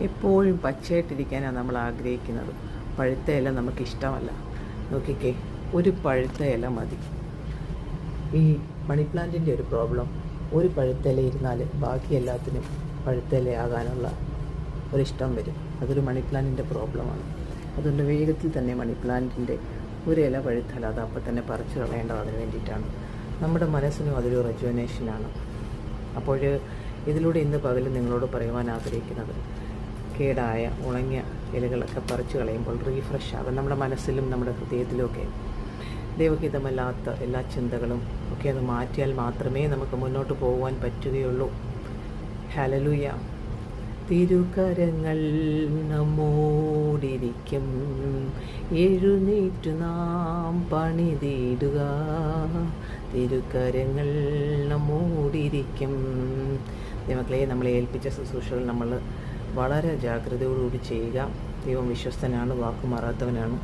എപ്പോഴും പച്ചയായിട്ടിരിക്കാനാണ് നമ്മൾ ആഗ്രഹിക്കുന്നത്. പഴുത്ത ഇല നമുക്കിഷ്ടമല്ല. നോക്കിക്കേ ഒരു പഴുത്ത ഇല മതി. ഈ മണി പ്ലാന്റിന്റെ ഒരു പ്രോബ്ലം ഒരു പഴുത്ത ഇല ഇരുന്നാൽ ബാക്കി എല്ലാത്തിനും പഴുത്ത ഇലയാകാനുള്ള ഒരിഷ്ടം വരും. അതൊരു മണി പ്ലാന്റിന്റെ പ്രോബ്ലമാണ്. അതുകൊണ്ട് വേഗത്തിൽ തന്നെ മണി പ്ലാന്റിന്റെ ഒരു ഇല പഴുത്താൽ അത് അപ്പം തന്നെ പറിച്ചു കളയേണ്ടത് അതിന് വേണ്ടിയിട്ടാണ്. നമ്മുടെ മനസ്സിനും അതൊരു റെജുവനേഷനാണ് അപ്പോൾ ഇതിലൂടെ ഇന്ന് പകലും നിങ്ങളോട് പറയുവാൻ ആഗ്രഹിക്കുന്നത് കേടായ ഉണങ്ങിയ ഇലകളൊക്കെ പറിച്ചു കളയുമ്പോൾ റീഫ്രഷ് ആകും നമ്മുടെ മനസ്സിലും നമ്മുടെ ഹൃദയത്തിലുമൊക്കെ ദൈവഹിതമല്ലാത്ത എല്ലാ ചിന്തകളും ഒക്കെ അത് മാറ്റിയാൽ മാത്രമേ നമുക്ക് മുന്നോട്ട് പോകുവാൻ പറ്റുകയുള്ളൂ. ഹലലുയ തിരുകരങ്ങൾ നമ്മോടിരിക്കും. എഴുന്നേറ്റു നാം പണിതീടുക. തിരുക്കരങ്ങൾ നമ്മോടിരിക്കും. ദൈവങ്ങളെ നമ്മളെ ഏൽപ്പിച്ച ശുശ്രൂഷകൾ നമ്മൾ വളരെ ജാഗ്രതയോടുകൂടി ചെയ്യുക. ദൈവം വിശ്വസ്തനാണ് വാക്കുമാറാത്തവനാണ്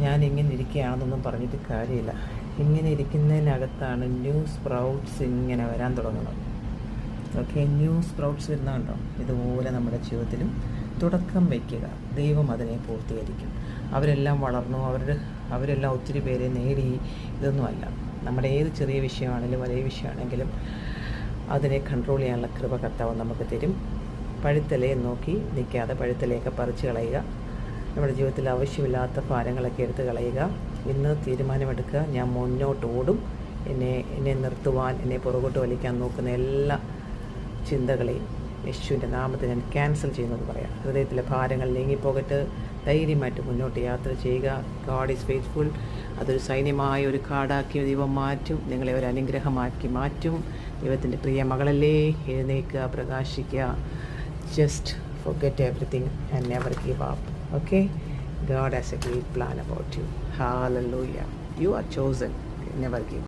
ഞാൻ ഇങ്ങനെ ഇരിക്കുകയാണെന്നൊന്നും പറഞ്ഞിട്ട് കാര്യമില്ല. ഇങ്ങനെ ഇരിക്കുന്നതിനകത്താണ് ന്യൂ സ്പ്രൗട്ട്സ് ഇങ്ങനെ വരാൻ തുടങ്ങുന്നത്. ഓക്കെ ന്യൂ സ്പ്രൗട്ട്സ് വരുന്നുണ്ടോ ഇതുപോലെ നമ്മുടെ ജീവിതത്തിലും തുടക്കം വയ്ക്കുക. ദൈവം അതിനെ പൂർത്തീകരിക്കും. അവരെല്ലാം വളർന്നു. അവരുടെ അവരെല്ലാം ഒത്തിരി പേരെ നേടി. ഇതൊന്നുമല്ല. നമ്മുടെ ഏത് ചെറിയ വിഷയമാണെങ്കിലും വലിയ വിഷയമാണെങ്കിലും അതിനെ കൺട്രോൾ ചെയ്യാനുള്ള കൃപ കർത്താവ് നമുക്ക് തരും. പഴുത്തലയെ നോക്കി നിൽക്കാതെ പഴുത്തലയൊക്കെ പറിച്ച് കളയുക. നമ്മുടെ ജീവിതത്തിൽ ആവശ്യമില്ലാത്ത ഭാരങ്ങളൊക്കെ എടുത്ത് കളയുക. ഇന്ന് തീരുമാനമെടുക്കുക. ഞാൻ മുന്നോട്ട് ഓടും എന്നെ എന്നെ നിർത്തുവാൻ എന്നെ പുറകോട്ട് വലിക്കാൻ നോക്കുന്ന എല്ലാ ചിന്തകളെയും യേശുവിന്റെ നാമത്തെ ഞാൻ ക്യാൻസൽ ചെയ്യുന്നത് പറയാം. ഹൃദയത്തിലെ ഭാരങ്ങൾ നീങ്ങിപ്പോകട്ട് ധൈര്യമായിട്ട് മുന്നോട്ട് യാത്ര ചെയ്യുക. ഗാഡ് ഈസ് ഫെയ്ത്ത്ഫുൾ അതൊരു സൈന്യമായ ഒരു കാടാക്കി ദൈവം മാറ്റും. നിങ്ങളെ ഒരു അനുഗ്രഹമാക്കി മാറ്റും. ദൈവത്തിന്റെ പ്രിയ മകളല്ലേ എഴുന്നേക്കുക പ്രകാശിക്കുക. Just forget everything and never give up. Okay? God has a great plan about you. Hallelujah. You are chosen. Never give up.